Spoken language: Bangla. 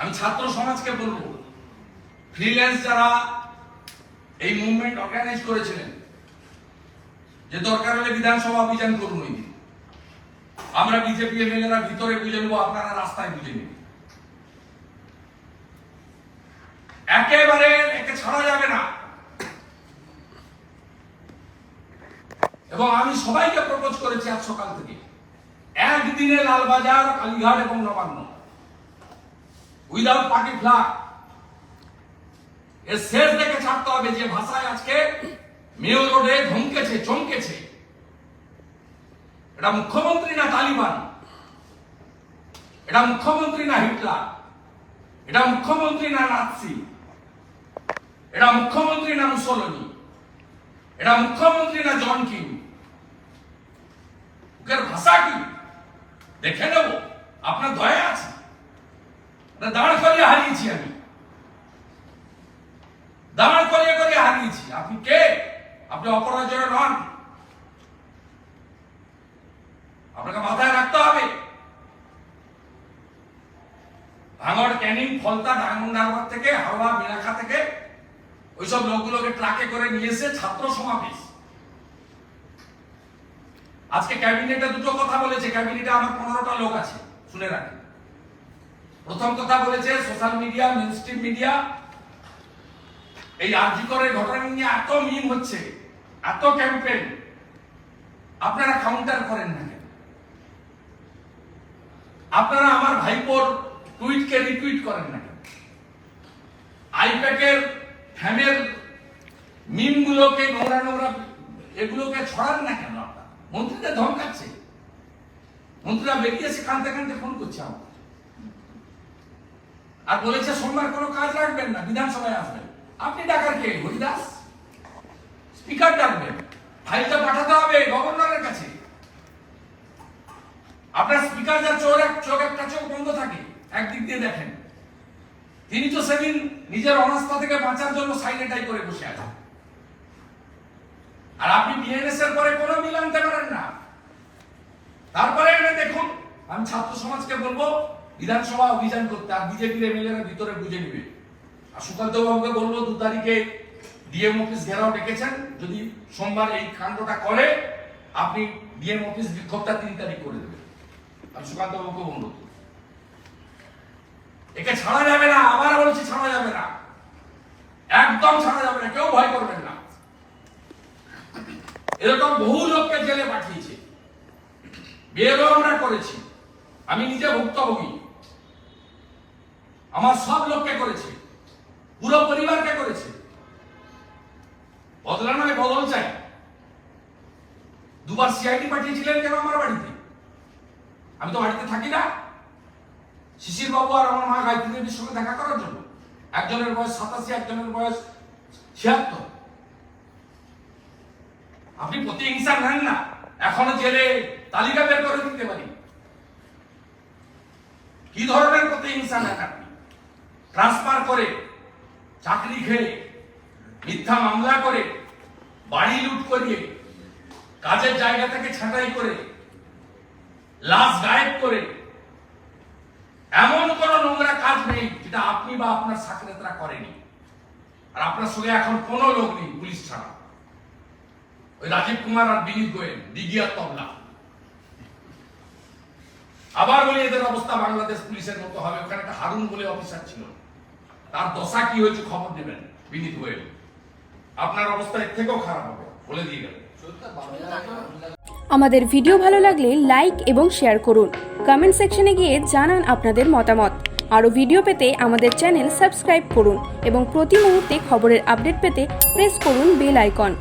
আমি ছাত্র সমাজকে বলব ফ্রিল্যান্স যারা এই মুভমেন্ট অর্গানাইজ করেছিলেন যে দরকার হলে বিধানসভা অভিযান করুন ওই দিন। আমরা বিজেপি এমএলএরা ভিতরে বুঝে নেব, আপনারা রাস্তায় বুঝে নেবেন। একেবারে একে ছাড়া যাবে না। এবং আমি সবাইকে প্রপোজ করেছি আজ সকাল থেকে। একদিনে লালবাজার, কালীঘাট এবং নবান্ন। উইদাউট পার্টি ফ্ল্যাগ এর শেষ দেখে ছাড়তে হবে যে ভাষায় আজকে মেয়র রোডে ধমকেছে, চমকেছে। এটা মুখ্যমন্ত্রী না তালিবান? এটা মুখ্যমন্ত্রী না হিটলার? এটা মুখ্যমন্ত্রী না নাৎসি? এটা মুখ্যমন্ত্রী না মুসলনি? এটা মুখ্যমন্ত্রী না জন কিং ওকের ভাষা কি? দেখে নেব। আপনার দয়া আছে। দাঁড় করিয়ে হারিয়েছি আমি। দাঁড় করিয়ে করিয়ে হারিয়েছি। আপনি কে? আপনি অপরাজয় নন। আপনাকে মাথায় রাখতে হবে। ভাঙড়, ক্যানিং, ফলতা ডায়মন্ড হারবার থেকে, হাওড়া মিরাখা থেকে ওইসব লোকগুলোকে ট্রাকে করে নিয়ে এসে ছাত্র সমাবেশ। আজকে ক্যাবিনেটে দুটো কথা বলেছে। ক্যাবিনেটে আমার পনেরোটা লোক আছে। শুনে রাখেন। প্রথম কথা বলেছে সোশ্যাল মিডিয়া মেনস্ট্রিম মিডিয়া। এই আর্যিকরের ঘটনা নিয়ে এত মিম হচ্ছে, এত ক্যাম্পেইন আপনারা কাউন্টার করেন না? আপনারা আমার ভাইপোর টুইটকে রিটুইট করেন না? আইপ্যাকের ফ্যানের মিমগুলোকে নোংরা নোংরা এগুলোকে ছড়ান না কেন আপনারা? মন্ত্রীদের ধমকাচ্ছে। মন্ত্রীরা বেরিয়েছে কানতে কানতে ফোন করছে আমার আর বলেছে, সোমবার কোনো কাজ রাখবেন না, বিধানসভায় আসবেন। আপনি ডাকার কে? হরিদাস? স্পিকার ডাকবেন, ফাইলটা পাঠাতে হবে গভর্নরের কাছে। আপনার স্পিকার যা চোখ এক, চোখ একটা চোখ বন্ধ থাকে, একদিক দিয়ে দেখেন। তিনি তো সেদিন নিজের অনাস্থা থেকে বাঁচার জন্য সাইলেন্টাই করে বসে আছেন। আর আপনি বিএনএস এর পরে কোনো মিল আনতে পারেন না। তারপরে এনে দেখুন, আমি ছাত্র সমাজকে বলব বিধানসভা অভিযান করতে, আর বিজেপির এমএলএরা ভিতরে বুঝে নিবে। আর সুকান্ত বাবুকে বলব, দু তারিখে ডিএম অফিস ঘেরাও ডেকেছেন। যদি সোমবার এই কাণ্ডটা করে, আপনি ডিএম অফিস বিক্ষোভটা তিন তারিখ করে দেবেন। আমি সুকান্ত বাবুকে অনুরোধ একে ছাড়া যাবে না, আবার বলছি ছাড়া যাবে না। একদম ছাড়া যাবে না, কেউ ভয় করবেন না। এরকম বহু লোককে জেলে পাঠিয়েছে। বেরও আমরা করেছি। আমি নিজে ভুক্তভোগী। আমার সব লোককে করেছে। পুরো পরিবারকে করেছে। বদলা নয় বদল চাই। দুবার সিআইডি পাঠিয়েছিলেন কেন আমার বাড়িতে? আমি তো বাড়িতে থাকি না। শিশির বাবু আর আমার মা গায়ত্রী দেবীর সঙ্গে দেখা করার জন্য। একজনের বয়স সাতাশি, একজনের বয়স ছিয়াত্তর। আপনি প্রতি প্রতিহিংসা নেন না। এখনও জেলে তালিকা বের করে দিতে পারি। কি ধরনের প্রতিহিংসা নেন আপনি? ট্রান্সফার করে, চাকরি খেয়ে, মিথ্যা মামলা করে, বাড়ি লুট করিয়ে, কাজের জায়গা থেকে ছাঁটাই করে, লাশ গায়েব করে, এমন কোন নোংরা কাজ নেই যেটা আপনি বা আপনার সাকরেতরা করেনি। আর আপনার সঙ্গে এখন কোনো লোক নেই পুলিশ ছাড়া। ওই রাজীব কুমার আর বিনীত গোয়েল আর তবলা। আবার বলি, এদের অবস্থা বাংলাদেশ পুলিশের মতো হবে। ওখানে একটা হারুন বলে অফিসার ছিল। তার দশা কি হয়েছে খবর নেবেন, বিনীত গোয়েল আপনার অবস্থা এর থেকেও খারাপ হবে, বলে দিয়ে গেল। আমাদের ভিডিও ভালো লাগলে লাইক এবং শেয়ার করুন। কমেন্ট সেকশনে গিয়ে জানান আপনাদের মতামত। আরও ভিডিও পেতে আমাদের চ্যানেল সাবস্ক্রাইব করুন এবং প্রতি মুহূর্তে খবরের আপডেট পেতে প্রেস করুন বেল আইকন